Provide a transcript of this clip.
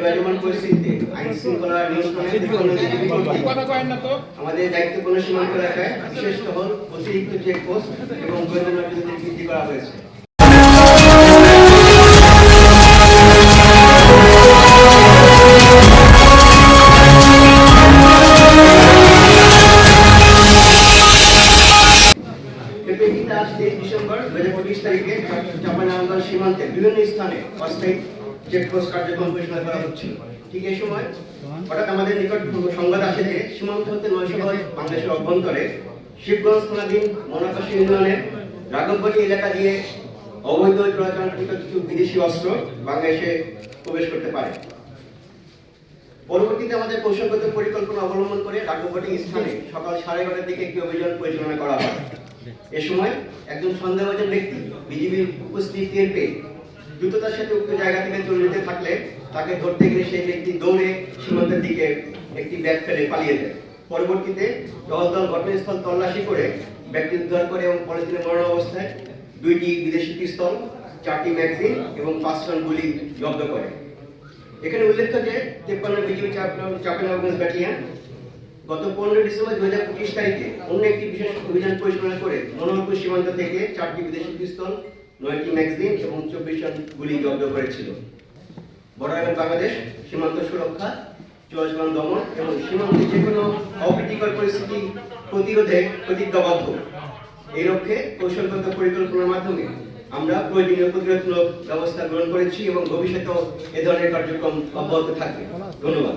বিরাজমান পরিস্থিতিতে আইন শৃঙ্খলা আমাদের দায়িত্বপূর্ণ সীমান্ত এলাকায় বিশেষ টহল অতিরিক্ত চেকপোস্ট এবং গোয়েন্দা নজরদারি বৃদ্ধি করা হয়েছে। আজ তেইশ ডিসেম্বর দু হাজার পঁচিশ তারিখে চাপানাগঞ্জ সীমান্তে বিভিন্ন স্থানে অস্থায়ী চেকপোস্ট কার্যক্রম পরিচালনা করা হচ্ছিল ঠিক এই সময় হঠাৎ আমাদের নিকট সংবাদ আসে যে সীমান্ত হতে নয়শো বাংলাদেশের অভ্যন্তরে শিবগঞ্জ থানাধীন মনাকাশ ইউনিয়নের রাঘববাটি এলাকা দিয়ে অবৈধ চলাচলকৃত কিছু বিদেশি অস্ত্র বাংলাদেশে প্রবেশ করতে পারে। পরবর্তীতে আমাদের কৌশলগত পরিকল্পনা অবলম্বন করে রাঘববাটি স্থানে সকাল সাড়ে এগারোটার দিকে একটি অভিযান পরিচালনা করা হয়। এ সময় একজন সন্দেহভাজন ব্যক্তি বিজিবির উপস্থিতি টের পেয়ে দ্রুততার সাথে উক্ত জায়গা থেকে চলে যেতে থাকলে তাকে ধরতে গেলে সেই ব্যক্তি দৌড়ে সীমান্তের দিকে একটি ব্যাগ ফেলে পালিয়ে যায়। পরবর্তীতে টহল দল ঘটনাস্থল তল্লাশি করে ব্যক্তি উদ্ধার করে এবং পলিথিনে মরণ অবস্থায় দুইটি বিদেশি পিস্তল, চারটি ম্যাগজিন এবং পাঁচ রান গুলি জব্দ করে। এখানে উল্লেখ্য যে তেপ্পান্ন বিজিবি চাপানগঞ্জ ব্যাটালিয়ান গত পনেরো ডিসেম্বর দু হাজার পঁচিশ তারিখে অন্য একটি বিশেষ অভিযান পরিচালনা করে মনোহরপুর সীমান্ত থেকে চারটি বিদেশি পিস্তল নয়টি ম্যাগজিন এবং চব্বিশ গুলি জব্দ করেছিল। বর্ডার বাংলাদেশ, সীমান্ত সুরক্ষা দমন এবং সীমান্তে যে কোনো অপ্রীতিকর পরিস্থিতি প্রতিরোধে প্রতিজ্ঞাবদ্ধ। এই লক্ষ্যে কৌশলগত পরিকল্পনার মাধ্যমে আমরা প্রয়োজনীয় প্রতিরোধমূলক ব্যবস্থা গ্রহণ করেছি এবং ভবিষ্যতেও এ ধরনের কার্যক্রম অব্যাহত থাকবে। ধন্যবাদ।